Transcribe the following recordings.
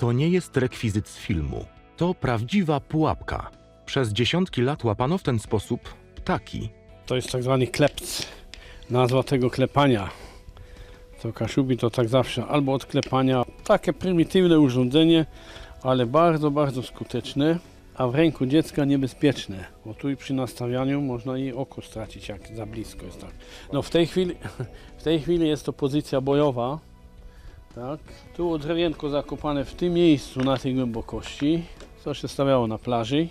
To nie jest rekwizyt z filmu. To prawdziwa pułapka. Przez dziesiątki lat łapano w ten sposób ptaki. To jest tak zwany klept. Nazwa tego klepania. To kaszubi to tak zawsze albo od klepania. Takie prymitywne urządzenie, ale bardzo, bardzo skuteczne, a w ręku dziecka niebezpieczne, bo tu i przy nastawianiu można i oko stracić, jak za blisko jest tak. No w tej chwili, w tej chwili jest to pozycja bojowa. Tak. Tu drewienko zakopane w tym miejscu, na tej głębokości, co się stawiało na plaży,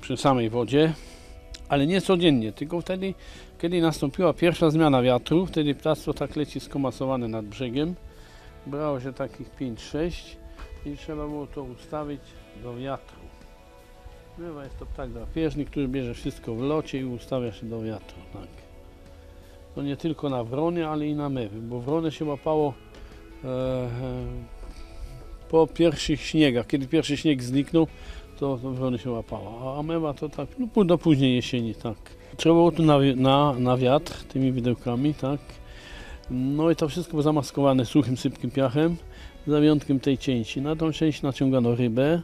przy samej wodzie ale nie codziennie, tylko wtedy, kiedy nastąpiła pierwsza zmiana wiatru, wtedy ptactwo tak leci skomasowane nad brzegiem. Brało się takich 5-6 i trzeba było to ustawić do wiatru. Bywa jest to ptak drapieżny, który bierze wszystko w locie i ustawia się do wiatru. Tak. To nie tylko na wrony, ale i na mewy, bo wrony się łapało po pierwszych śniegach. Kiedy pierwszy śnieg zniknął, to, wrony się łapała, a mewa to tak, no do późnej jesieni, tak. Trzeba było tu na, na, na wiatr tymi widełkami, tak. No i to wszystko było zamaskowane suchym, sypkim piachem, za wyjątkiem tej części. Na tą część naciągano rybę,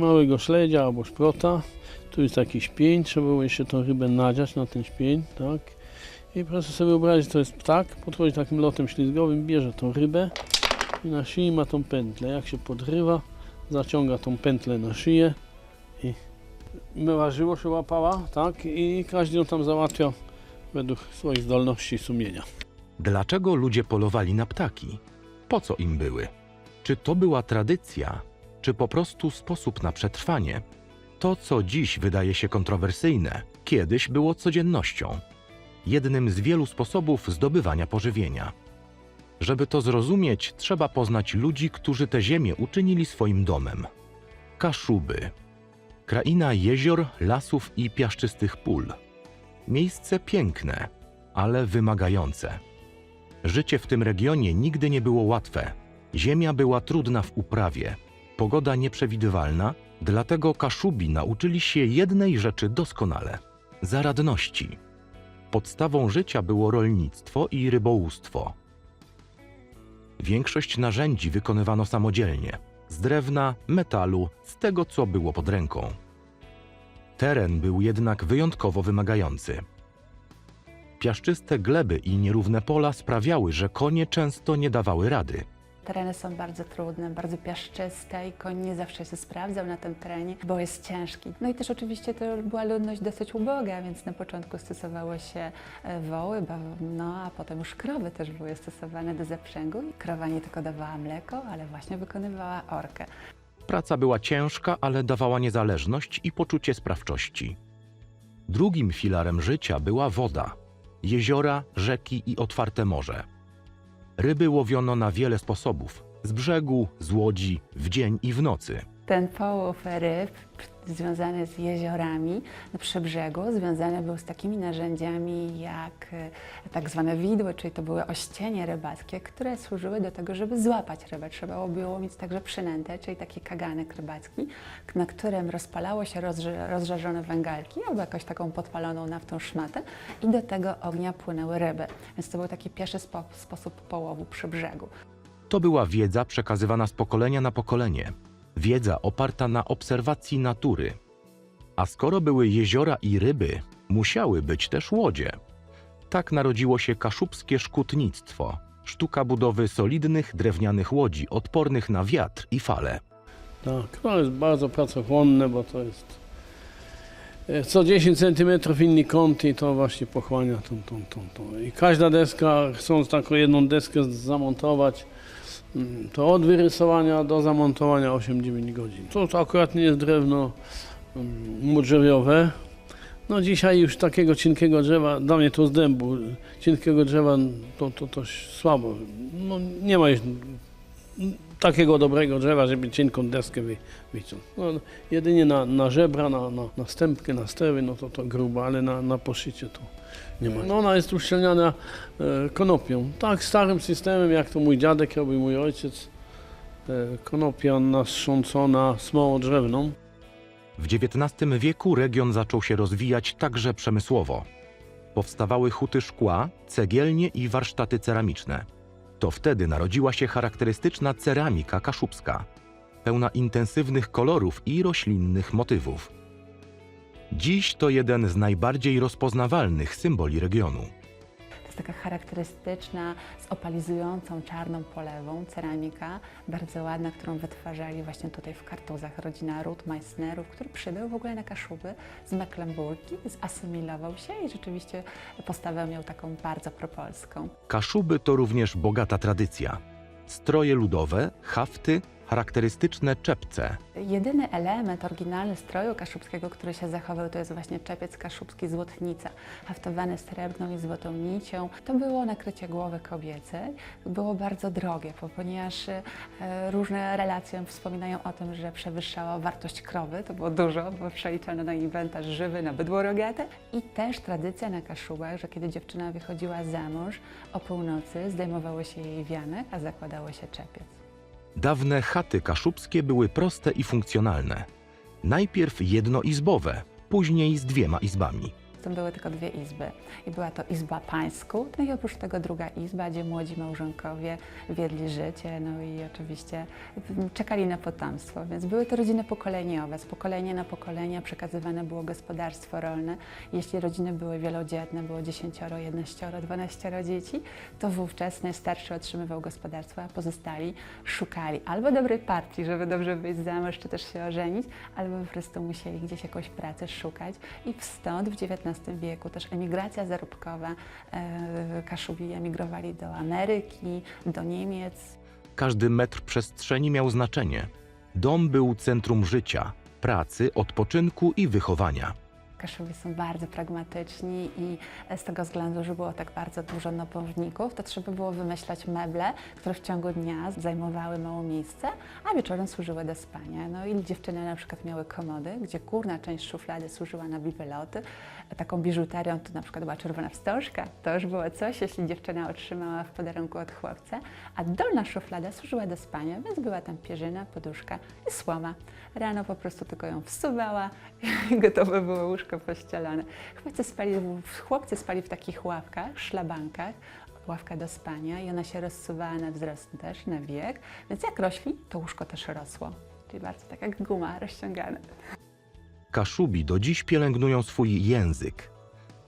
małego śledzia albo szprota. Tu jest jakiś pień, trzeba było jeszcze tą rybę nadziać na ten śpień, tak. I proszę sobie wyobrazić, to jest ptak, podchodzi takim lotem ślizgowym, bierze tą rybę i na szyi ma tą pętlę. Jak się podrywa, zaciąga tą pętlę na szyję i żyło się łapała, tak, i każdy ją tam załatwiał według swoich zdolności sumienia. Dlaczego ludzie polowali na ptaki? Po co im były? Czy to była tradycja, czy po prostu sposób na przetrwanie? To, co dziś wydaje się kontrowersyjne, kiedyś było codziennością. Jednym z wielu sposobów zdobywania pożywienia. Żeby to zrozumieć, trzeba poznać ludzi, którzy tę ziemię uczynili swoim domem. Kaszuby. Kraina jezior, lasów i piaszczystych pól. Miejsce piękne, ale wymagające. Życie w tym regionie nigdy nie było łatwe. Ziemia była trudna w uprawie, pogoda nieprzewidywalna, dlatego Kaszubi nauczyli się jednej rzeczy doskonale zaradności. Podstawą życia było rolnictwo i rybołówstwo. Większość narzędzi wykonywano samodzielnie z drewna, metalu, z tego co było pod ręką. Teren był jednak wyjątkowo wymagający. Piaszczyste gleby i nierówne pola sprawiały, że konie często nie dawały rady. Tereny są bardzo trudne, bardzo piaszczyste i koń nie zawsze się sprawdzał na tym terenie, bo jest ciężki. No i też oczywiście to była ludność dosyć uboga, więc na początku stosowało się e, woły, no a potem już krowy też były stosowane do zaprzęgu. I krowa nie tylko dawała mleko, ale właśnie wykonywała orkę. Praca była ciężka, ale dawała niezależność i poczucie sprawczości. Drugim filarem życia była woda jeziora, rzeki i otwarte morze. Ryby łowiono na wiele sposobów z brzegu, z łodzi, w dzień i w nocy. Ten połów ryb związany z jeziorami przy brzegu, związany był z takimi narzędziami jak e, tak zwane widły, czyli to były ościenie rybackie, które służyły do tego, żeby złapać rybę. Trzeba było mieć także przynętę, czyli taki kaganek rybacki, na którym rozpalało się rozżarzone węgelki albo jakąś taką podpaloną naftą szmatę i do tego ognia płynęły ryby. Więc to był taki pierwszy spo- sposób połowu przy brzegu. To była wiedza przekazywana z pokolenia na pokolenie. Wiedza oparta na obserwacji natury. A skoro były jeziora i ryby, musiały być też łodzie. Tak narodziło się kaszubskie szkutnictwo, sztuka budowy solidnych drewnianych łodzi odpornych na wiatr i fale. Tak, to jest bardzo pracochłonne, bo to jest e, co 10 cm inny kąt i to właśnie pochłania tą, tą, tą, tą. I każda deska, chcąc taką jedną deskę zamontować, to od wyrysowania do zamontowania 8-9 godzin. To, to akurat nie jest drewno mm, mudrzewiowe. No dzisiaj już takiego cienkiego drzewa, dla mnie to z dębu, cienkiego drzewa to, to, to słabo. No, nie ma już takiego dobrego drzewa, żeby cienką deskę wy. No, jedynie na, na żebra, na, na, na stępkę, na stery, no to to grubo, ale na, na poszycie to nie ma. No ona jest uszczelniana e, konopią. Tak starym systemem, jak to mój dziadek robił, mój ojciec. E, konopia nastrzącona smołą drzewną. W XIX wieku region zaczął się rozwijać także przemysłowo. Powstawały huty szkła, cegielnie i warsztaty ceramiczne. To wtedy narodziła się charakterystyczna ceramika kaszubska. pełna intensywnych kolorów i roślinnych motywów. Dziś to jeden z najbardziej rozpoznawalnych symboli regionu. Jest taka charakterystyczna, z opalizującą czarną polewą ceramika, bardzo ładna, którą wytwarzali właśnie tutaj w Kartuzach rodzina Ruth Meissnerów, który przybył w ogóle na Kaszuby z Mecklenburgii, zasymilował się i rzeczywiście postawę miał taką bardzo propolską. Kaszuby to również bogata tradycja. Stroje ludowe, hafty, charakterystyczne czepce. Jedyny element oryginalny stroju kaszubskiego, który się zachował, to jest właśnie czepiec kaszubski złotnica, haftowany srebrną i złotą nicią. To było nakrycie głowy kobiecej. Było bardzo drogie, ponieważ e, różne relacje wspominają o tym, że przewyższało wartość krowy, to było dużo, bo przeliczano na inwentarz żywy, na bydło rogate. I też tradycja na Kaszubach, że kiedy dziewczyna wychodziła za mąż, o północy zdejmowało się jej wianek, a zakładało się czepiec. Dawne chaty kaszubskie były proste i funkcjonalne. Najpierw jednoizbowe, później z dwiema izbami. To były tylko dwie izby i była to izba pańsku, no i oprócz tego druga izba, gdzie młodzi małżonkowie wiedli życie, no i oczywiście czekali na potomstwo, więc były to rodziny pokoleniowe. Z pokolenia na pokolenie przekazywane było gospodarstwo rolne. Jeśli rodziny były wielodzietne, było 10, 11, 12 dzieci, to wówczas najstarszy otrzymywał gospodarstwo, a pozostali szukali albo dobrej partii, żeby dobrze wyjść za mąż, czy też się ożenić, albo po prostu musieli gdzieś jakąś pracę szukać i stąd w XIX wieku też emigracja zarobkowa, e, Kaszubi emigrowali do Ameryki, do Niemiec, Każdy metr przestrzeni miał znaczenie. Dom był centrum życia, pracy, odpoczynku i wychowania. Kaszubi są bardzo pragmatyczni i z tego względu, że było tak bardzo dużo nabożników, to trzeba było wymyślać meble, które w ciągu dnia zajmowały mało miejsce, a wieczorem służyły do spania. No i dziewczyny na przykład miały komody, gdzie górna część szuflady służyła na bibeloty. Taką biżuterią to na przykład była czerwona wstążka. To już było coś, jeśli dziewczyna otrzymała w podarunku od chłopca, a dolna szuflada służyła do spania, więc była tam pierzyna, poduszka i słoma. Rano po prostu tylko ją wsuwała i gotowe było łóżko pościelone. Chłopcy spali, chłopcy spali w takich ławkach, szlabankach, ławka do spania i ona się rozsuwała na wzrost też, na wiek, więc jak rośli, to łóżko też rosło. Czyli bardzo tak jak guma rozciągane. Kaszubi do dziś pielęgnują swój język.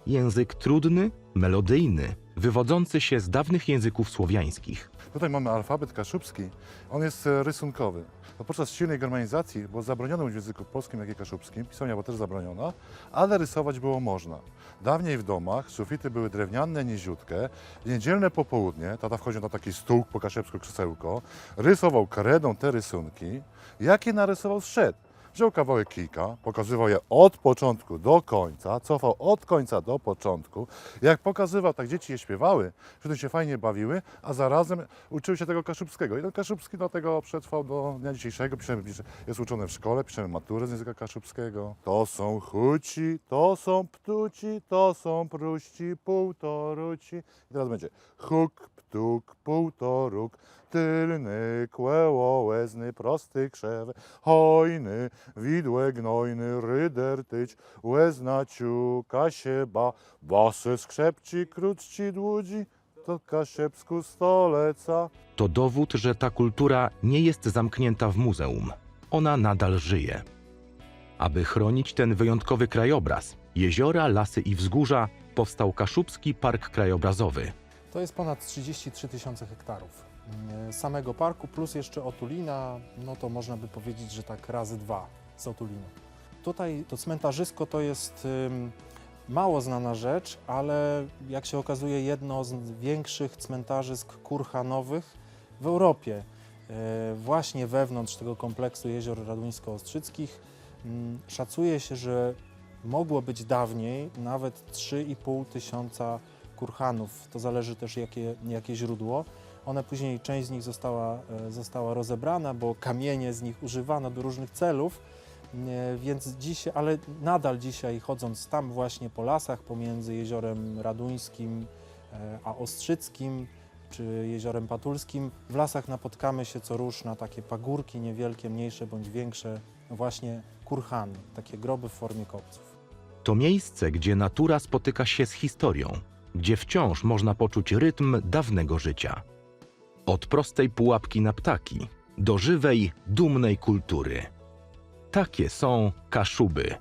Język trudny, melodyjny, wywodzący się z dawnych języków słowiańskich. Tutaj mamy alfabet kaszubski. On jest e, rysunkowy. To podczas silnej germanizacji było zabronione w języku polskim, jak i kaszubskim. Pisania była też zabroniona, ale rysować było można. Dawniej w domach sufity były drewniane, niziutkie. W niedzielne popołudnie tata wchodził na taki stół po kaszebsku krzesełko, rysował karedą te rysunki. Jakie narysował zszedł. Wziął kawałek kijka, pokazywał je od początku do końca, cofał od końca do początku. Jak pokazywał, tak dzieci je śpiewały, wtedy się fajnie bawiły, a zarazem uczyły się tego kaszubskiego. I ten kaszubski dlatego przetrwał do dnia dzisiejszego. Piszemy, pisze- jest uczony w szkole, piszemy maturę z języka kaszubskiego. To są chuci, to są ptuci, to są pruści, półtoruci. I teraz będzie huk, ptuk, półtoruk, tylny, kłeło, łezny, prosty krzew, hojny, widłe gnojny, ryder tyć, łezna ciuka sieba, basy skrzepci, krótci dłudzi, to kasiepsku stoleca. To dowód, że ta kultura nie jest zamknięta w muzeum. Ona nadal żyje. Aby chronić ten wyjątkowy krajobraz, jeziora, lasy i wzgórza, powstał Kaszubski Park Krajobrazowy. To jest ponad 33 tysiące hektarów mm, samego parku, plus jeszcze Otulina, no to można by powiedzieć, że tak razy dwa z Otulina. Tutaj to cmentarzysko to jest mało znana rzecz, ale jak się okazuje jedno z większych cmentarzysk kurhanowych w Europie. E, Właśnie wewnątrz tego kompleksu jezior raduńsko-ostrzyckich mm, szacuje się, że mogło być dawniej nawet 3,5 tysiąca kurhanów. To zależy też jakie, jakie źródło. One później, część z nich została, e, została rozebrana, bo kamienie z nich używano do różnych celów. E, Więc dzisiaj, ale nadal dzisiaj chodząc tam właśnie po lasach pomiędzy jeziorem Raduńskim e, a Ostrzyckim czy jeziorem Patulskim, w lasach napotkamy się co rusz na takie pagórki niewielkie, mniejsze bądź większe, właśnie kurhany, takie groby w formie kopców. To miejsce, gdzie natura spotyka się z historią, gdzie wciąż można poczuć rytm dawnego życia. Od prostej pułapki na ptaki, do żywej, dumnej kultury. Takie są Kaszuby.